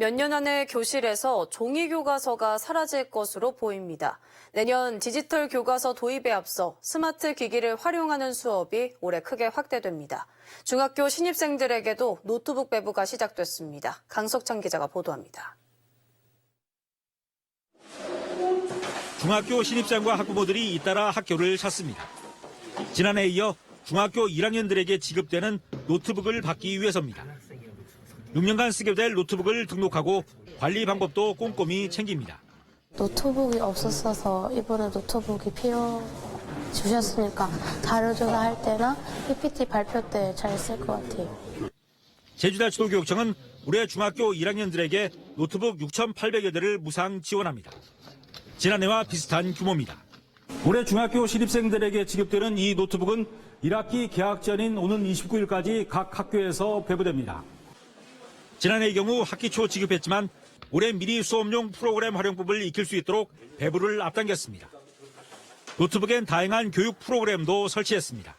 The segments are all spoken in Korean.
몇 년 안에 교실에서 종이 교과서가 사라질 것으로 보입니다. 내년 디지털 교과서 도입에 앞서 스마트 기기를 활용하는 수업이 올해 크게 확대됩니다. 중학교 신입생들에게도 노트북 배부가 시작됐습니다. 강석찬 기자가 보도합니다. 중학교 신입생과 학부모들이 잇따라 학교를 찾습니다. 지난해에 이어 중학교 1학년들에게 지급되는 노트북을 받기 위해서입니다. 6년간 쓰게 될 노트북을 등록하고 관리 방법도 꼼꼼히 챙깁니다. 노트북이 없었어서 이번에 노트북이 필요 주셨으니까 자료조사 할 때나 PPT 발표 때 잘 쓸 것 같아요. 제주대지도교육청은 올해 중학교 1학년들에게 노트북 6,800여 대를 무상 지원합니다. 지난해와 비슷한 규모입니다. 올해 중학교 신입생들에게 지급되는 이 노트북은 1학기 개학 전인 오는 29일까지 각 학교에서 배부됩니다. 지난해의 경우 학기 초 지급했지만 올해 미리 수업용 프로그램 활용법을 익힐 수 있도록 배부를 앞당겼습니다. 노트북엔 다양한 교육 프로그램도 설치했습니다.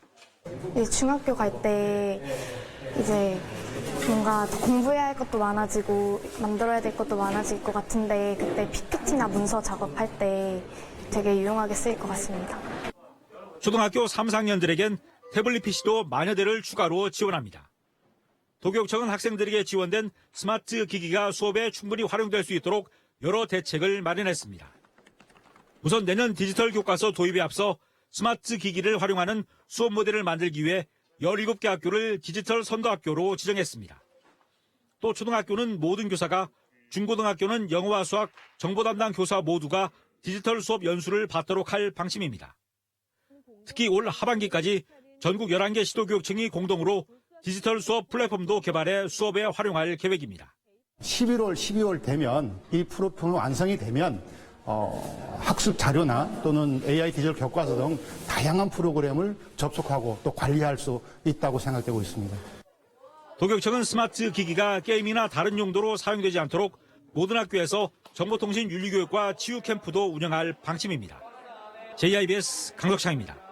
중학교 갈 때 이제 뭔가 더 공부해야 할 것도 많아지고 만들어야 될 것도 많아질 것 같은데 그때 PPT나 문서 작업할 때 되게 유용하게 쓰일 것 같습니다. 초등학교 3, 4학년들에겐 태블릿 PC도 만여 대를 추가로 지원합니다. 도교육청은 학생들에게 지원된 스마트 기기가 수업에 충분히 활용될 수 있도록 여러 대책을 마련했습니다. 우선 내년 디지털 교과서 도입에 앞서 스마트 기기를 활용하는 수업 모델을 만들기 위해 17개 학교를 디지털 선도학교로 지정했습니다. 또 초등학교는 모든 교사가, 중고등학교는 영어와 수학, 정보 담당 교사 모두가 디지털 수업 연수를 받도록 할 방침입니다. 특히 올 하반기까지 전국 11개 시도교육청이 공동으로 디지털 수업 플랫폼도 개발해 수업에 활용할 계획입니다. 11월, 12월 되면 이 프로그램 완성이 되면 어, 학습 자료나 또는 AI 디지털 교과서 등 다양한 프로그램을 접속하고 또 관리할 수 있다고 생각되고 있습니다. 도교육청은 스마트 기기가 게임이나 다른 용도로 사용되지 않도록 모든 학교에서 정보통신 윤리교육과 치유 캠프도 운영할 방침입니다. JIBS 강덕창입니다.